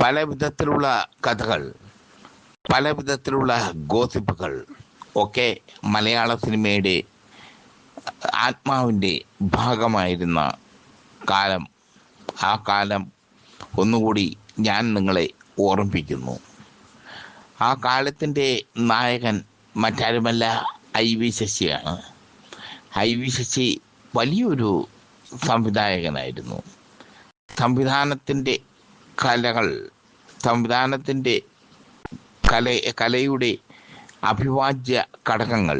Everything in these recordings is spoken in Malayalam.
പല വിധത്തിലുള്ള കഥകൾ പല വിധത്തിലുള്ള ഗോസിപ്പുകൾ ഒക്കെ മലയാള സിനിമയുടെ ആത്മാവിന്റെ ഭാഗമായിരുന്ന കാലം. ആ കാലം ഒന്നുകൂടി ഞാൻ നിങ്ങളെ ഓർമ്മിപ്പിക്കുന്നു. ആ കാലത്തിന്റെ നായകൻ മറ്റാരുമല്ല ഐ വി ശശിയാണ്. ഐ വി ശശി വലിയൊരു സംവിധായകനായിരുന്നു. സംവിധാനത്തിന്റെ കലകൾ സംവിധാനത്തിന്റെ കല കലയുടെ അഭിവാജ്യ ഘടകങ്ങൾ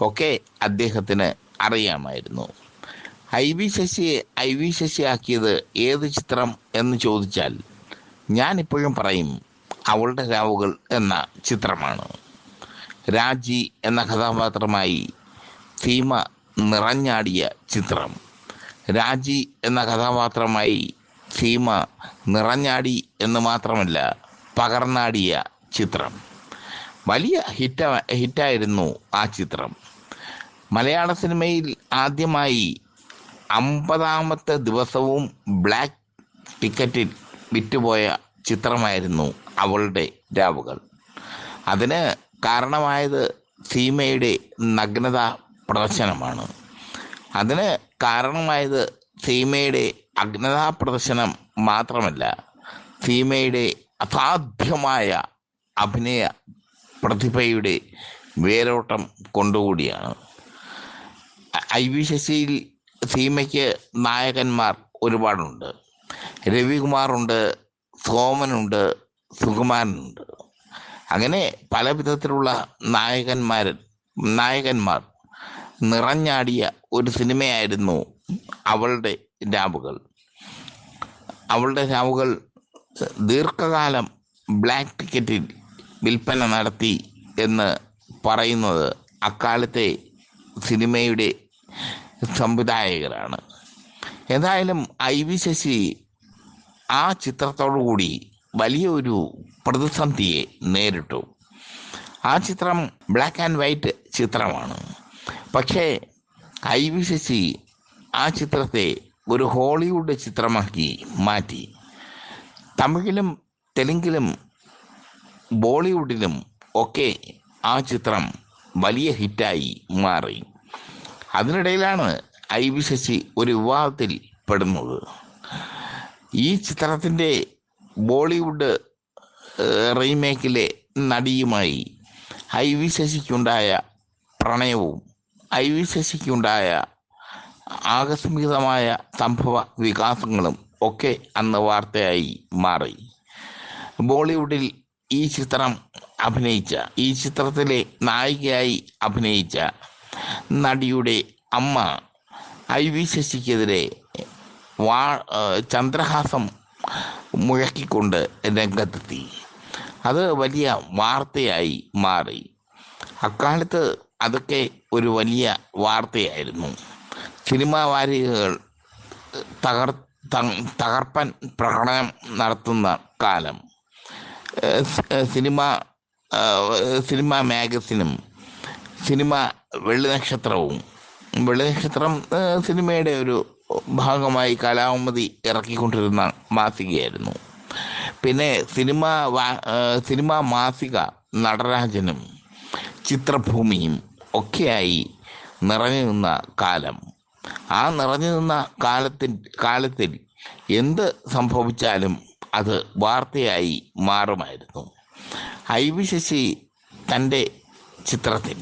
ഒക്കെ അദ്ദേഹത്തിന് അറിയാമായിരുന്നു. ഐ വി ശശിയെ ഐ വി ശശിയാക്കിയത് ഏത് ചിത്രം എന്ന് ചോദിച്ചാൽ ഞാനിപ്പോഴും പറയും അവളുടെ രാവുകൾ എന്ന ചിത്രമാണ്. രാജി എന്ന കഥാപാത്രമായി സീമ നിറഞ്ഞാടിയ ചിത്രം. രാജി എന്ന കഥാപാത്രമായി സീമ നിറഞ്ഞാടി എന്ന് മാത്രമല്ല പകർന്നാടിയ ചിത്രം. വലിയ ഹിറ്റ ഹിറ്റായിരുന്നു ആ ചിത്രം. മലയാള സിനിമയിൽ ആദ്യമായി അമ്പതാമത്തെ ദിവസവും ബ്ലാക്ക് ടിക്കറ്റിൽ വിറ്റുപോയ ചിത്രമായിരുന്നു അവളുടെ രാവുകൾ. അതിന് കാരണമായത് സീമയുടെ നഗ്നത പ്രദർശനമാണ്. അതിന് കാരണമായത് സീമയുടെ അഗ്നതാ പ്രദർശനം മാത്രമല്ല സീമയുടെ അസാധ്യമായ അഭിനയ പ്രതിഭയുടെ വേരോട്ടം കൊണ്ടുകൂടിയാണ്. ഐ വി ശശിയിൽ സീമയ്ക്ക് നായകന്മാർ ഒരുപാടുണ്ട്. രവികുമാറുണ്ട് സോമനുണ്ട് സുകുമാരനുണ്ട്. അങ്ങനെ പല വിധത്തിലുള്ള നായകന്മാർ നായകന്മാർ നിറഞ്ഞാടിയ ഒരു സിനിമയായിരുന്നു അവളുടെ രാവുകൾ. അവളുടെ രാവുകൾ ദീർഘകാലം ബ്ലാക്ക് ടിക്കറ്റിൽ വിൽപ്പന നടത്തി എന്ന് പറയുന്നത് അക്കാലത്തെ സിനിമയുടെ സംവിധായകരാണ് എന്തായാലും ഐ വി ശശി ആ ചിത്രത്തോടു കൂടി വലിയൊരു പ്രതിസന്ധിയെ നേരിട്ടു. ആ ചിത്രം ബ്ലാക്ക് ആൻഡ് വൈറ്റ് ചിത്രമാണ്. പക്ഷേ ഐ വി ശശി ആ ചിത്രത്തെ ഒരു ഹോളിവുഡ് ചിത്രമാക്കി മാറ്റി. തമിഴിലും തെലുങ്കിലും ബോളിവുഡിലും ഒക്കെ ആ ചിത്രം വലിയ ഹിറ്റായി മാറി. അതിനിടയിലാണ് ഐ വി ശശി ഒരു വിവാഹത്തിൽ പെടുന്നത്. ഈ ചിത്രത്തിന്റെ ബോളിവുഡ് റീമേക്കിലെ നടിയുമായി ഐ വി ശശിക്കുണ്ടായ പ്രണയവും ഐ വി ശശിക്കുണ്ടായ ആകസ്മികമായ സംഭവ വികാസങ്ങളും ഒക്കെ അന്ന് വാർത്തയായി മാറി. ബോളിവുഡിൽ ഈ ചിത്രം അഭിനയിച്ച ഈ ചിത്രത്തിലെ നായികയായി അഭിനയിച്ച നടിയുടെ അമ്മ ഐ വി ശശിക്കെതിരെ വാ ചന്ദ്രഹാസം മുഴക്കിക്കൊണ്ട് രംഗത്തെത്തി. അത് വലിയ വാർത്തയായി മാറി. അക്കാലത്ത് അതൊക്കെ ഒരു വലിയ വാർത്തയായിരുന്നു. സിനിമാ വാരികകൾ തകർ തകർപ്പൻ പ്രകടനം നടത്തുന്ന കാലം. സിനിമ സിനിമ മാഗസിനും സിനിമ വെള്ളി നക്ഷത്രവും വെള്ളി നക്ഷത്രം സിനിമയുടെ ഒരു ഭാഗമായി കലാമതി ഇറക്കിക്കൊണ്ടിരുന്ന മാസികയായിരുന്നു. പിന്നെ സിനിമ സിനിമ മാസിക നടരാജനും ചിത്രഭൂമിയും ഒക്കെയായി നിറഞ്ഞു നിന്ന കാലം. ആ നിറഞ്ഞു നിന്ന കാലത്തിൽ കാലത്തിൽ എന്ത് സംഭവിച്ചാലും അത് വാർത്തയായി മാറുമായിരുന്നു. ഐ വി ശശി തന്റെ ചിത്രത്തിൽ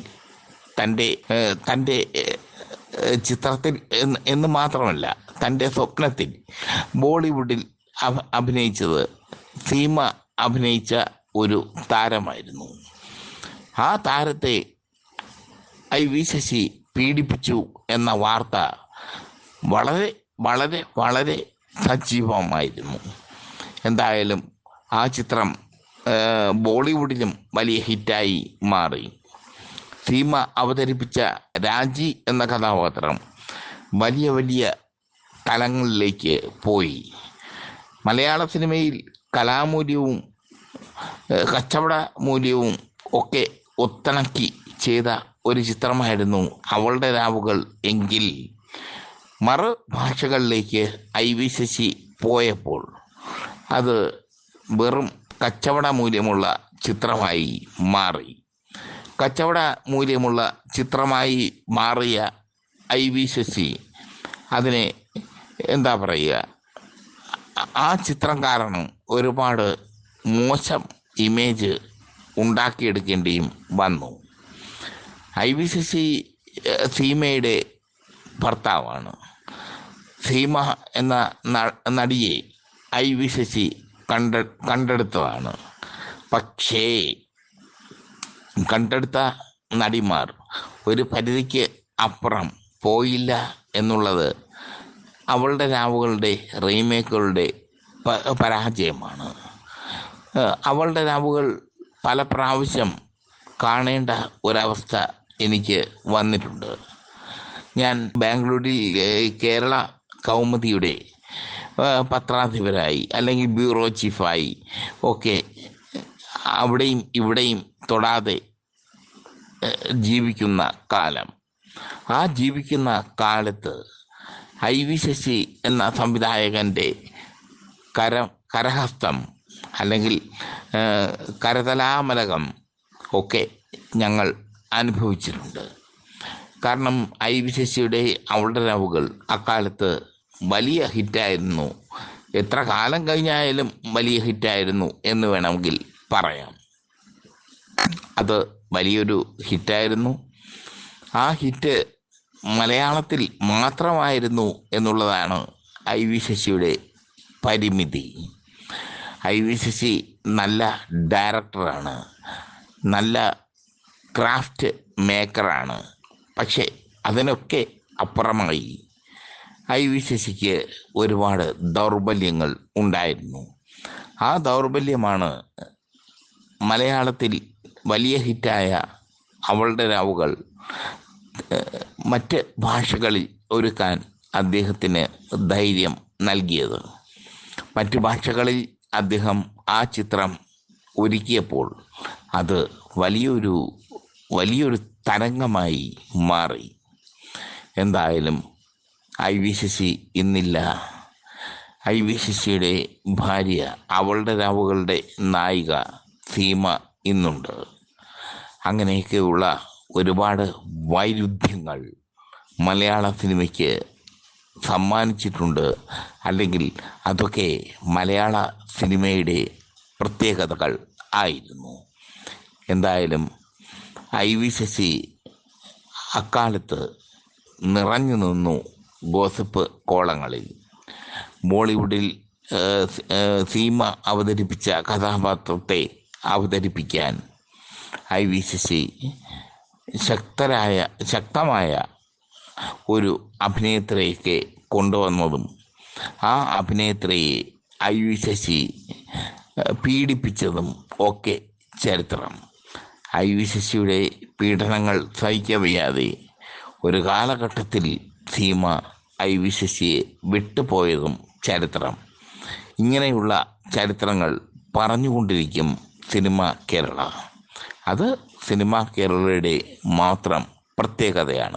തന്റെ തന്റെ ചിത്രത്തിൽ എന്ന് മാത്രമല്ല തന്റെ സ്വപ്നത്തിൽ ബോളിവുഡിൽ അഭിനയിച്ചത് സീമ അഭിനയിച്ച ഒരു താരമായിരുന്നു. ആ താരത്തെ ഐ വി ശശി പീഡിപ്പിച്ചു എന്ന വാർത്ത വളരെ വളരെ വളരെ സജീവമായിരുന്നു. എന്തായാലും ആ ചിത്രം ബോളിവുഡിലും വലിയ ഹിറ്റായി മാറി. സീമ അവതരിപ്പിച്ച രാജി എന്ന കഥാപാത്രം വലിയ വലിയ തലങ്ങളിലേക്ക് പോയി. മലയാള സിനിമയിൽ കലാമൂല്യവും കച്ചവട മൂല്യവും ഒക്കെ ഒത്തിണക്കി ചെയ്ത ഒരു ചിത്രമായിരുന്നു അവളുടെ രാവുകൾ എങ്കിൽ. മറു ഭാഷകളിലേക്ക് ഐ വി ശശി പോയപ്പോൾ അത് വെറും കച്ചവട മൂല്യമുള്ള ചിത്രമായി മാറി. കച്ചവട മൂല്യമുള്ള ചിത്രമായി മാറിയ ഐ വി ശശി അതിനെ എന്താ പറയുക? ആ ചിത്രം കാരണം ഒരുപാട് മോശം ഇമേജ് ഉണ്ടാക്കിയെടുക്കേണ്ടിയും വന്നു. ഐ ബി സി സി സീമയുടെ ഭർത്താവാണ്. സീമ എന്ന നടിയെ ഐ വി ശശി കണ്ട കണ്ടെടുത്തതാണ്. പക്ഷേ കണ്ടെടുത്ത നടിമാർ ഒരു പരിധിക്ക് അപ്പുറം പോയില്ല എന്നുള്ളത് അവളുടെ രാവുകളുടെ റീമേക്കുകളുടെ പരാജയമാണ്. അവളുടെ രാവുകൾ പല പ്രാവശ്യം കാണേണ്ട ഒരവസ്ഥ എനിക്ക് വന്നിട്ടുണ്ട്. ഞാൻ ബാംഗ്ലൂരിൽ കേരള കൗമുദിയുടെ പത്രാധിപരായി അല്ലെങ്കിൽ ബ്യൂറോ ചീഫായി ഒക്കെ അവിടെയും ഇവിടെയും തൊടാതെ ജീവിക്കുന്ന കാലം. ആ ജീവിക്കുന്ന കാലത്ത് ഐ വി ശശി എന്ന സംവിധായകന്റെ കര കരഹസ്തം അല്ലെങ്കിൽ കരതലാമലകം ഒക്കെ ഞങ്ങൾ അനുഭവിച്ചിട്ടുണ്ട്. കാരണം ഐ വി ശശിയുടെ അവളുടെ രാവുകൾ അക്കാലത്ത് വലിയ ഹിറ്റായിരുന്നു. എത്ര കാലം കഴിഞ്ഞായാലും വലിയ ഹിറ്റായിരുന്നു എന്ന് വേണമെങ്കിൽ പറയാം. അത് വലിയൊരു ഹിറ്റായിരുന്നു. ആ ഹിറ്റ് മലയാളത്തിൽ മാത്രമായിരുന്നു എന്നുള്ളതാണ് ഐ വി ശശിയുടെ പരിമിതി. ഐ വി ശശി നല്ല ഡയറക്ടറാണ്. നല്ല ക്രാഫ്റ്റ് മേക്കറാണ്. പക്ഷേ അതിനൊക്കെ അപ്പുറമായി. ഐ വി ശശിക്ക് ഒരുപാട് ദൗർബല്യങ്ങൾ ഉണ്ടായിരുന്നു. ആ ദൗർബല്യമാണ് മലയാളത്തിൽ വലിയ ഹിറ്റായ അവളുടെ രാവുകൾ മറ്റ് ഭാഷകളിൽ ഒരുക്കാൻ അദ്ദേഹത്തിന് ധൈര്യം നൽകിയത്. മറ്റു ഭാഷകളിൽ അദ്ദേഹം ആ ചിത്രം ഒരുക്കിയപ്പോൾ അത് വലിയൊരു വലിയൊരു തരംഗമായി മാറി. എന്തായാലും ഐ വി ശശി ഇന്നില്ല. ഐ വി ശശിയുടെ ഭാര്യ അവളുടെ രാവുകളുടെ നായിക ഭീമ ഇന്നുണ്ട്. അങ്ങനെയൊക്കെയുള്ള ഒരുപാട് വൈരുദ്ധ്യങ്ങൾ മലയാള സിനിമയ്ക്ക് സമ്മാനിച്ചിട്ടുണ്ട്. അല്ലെങ്കിൽ അതൊക്കെ മലയാള സിനിമയുടെ പ്രത്യേകതകൾ ആയിരുന്നു. എന്തായാലും ഐ വി ശശി അക്കാലത്ത് നിറഞ്ഞു നിന്നു ഗോസിപ്പ് കോളങ്ങളിൽ. ബോളിവുഡിൽ സീമ അവതരിപ്പിച്ച കഥാപാത്രത്തെ അവതരിപ്പിക്കാൻ ഐ വി ശശി ശക്തരായ ശക്തമായ ഒരു അഭിനേത്രിയൊക്കെ കൊണ്ടുവന്നതും ആ അഭിനേത്രിയെ ഐ വി ശശി പീഡിപ്പിച്ചതും ഒക്കെ ചരിത്രം. ഐ വി ശശിയുടെ പീഡനങ്ങൾ സഹിക്കവയ്യാതെ ഒരു കാലഘട്ടത്തിൽ സീമ ഐ വി ശശിയെ വിട്ടുപോയതും ചരിത്രം. ഇങ്ങനെയുള്ള ചരിത്രങ്ങൾ പറഞ്ഞുകൊണ്ടിരിക്കും സിനിമ കേരള. അത് സിനിമ കേരളയുടെ മാത്രം പ്രത്യേകതയാണ്.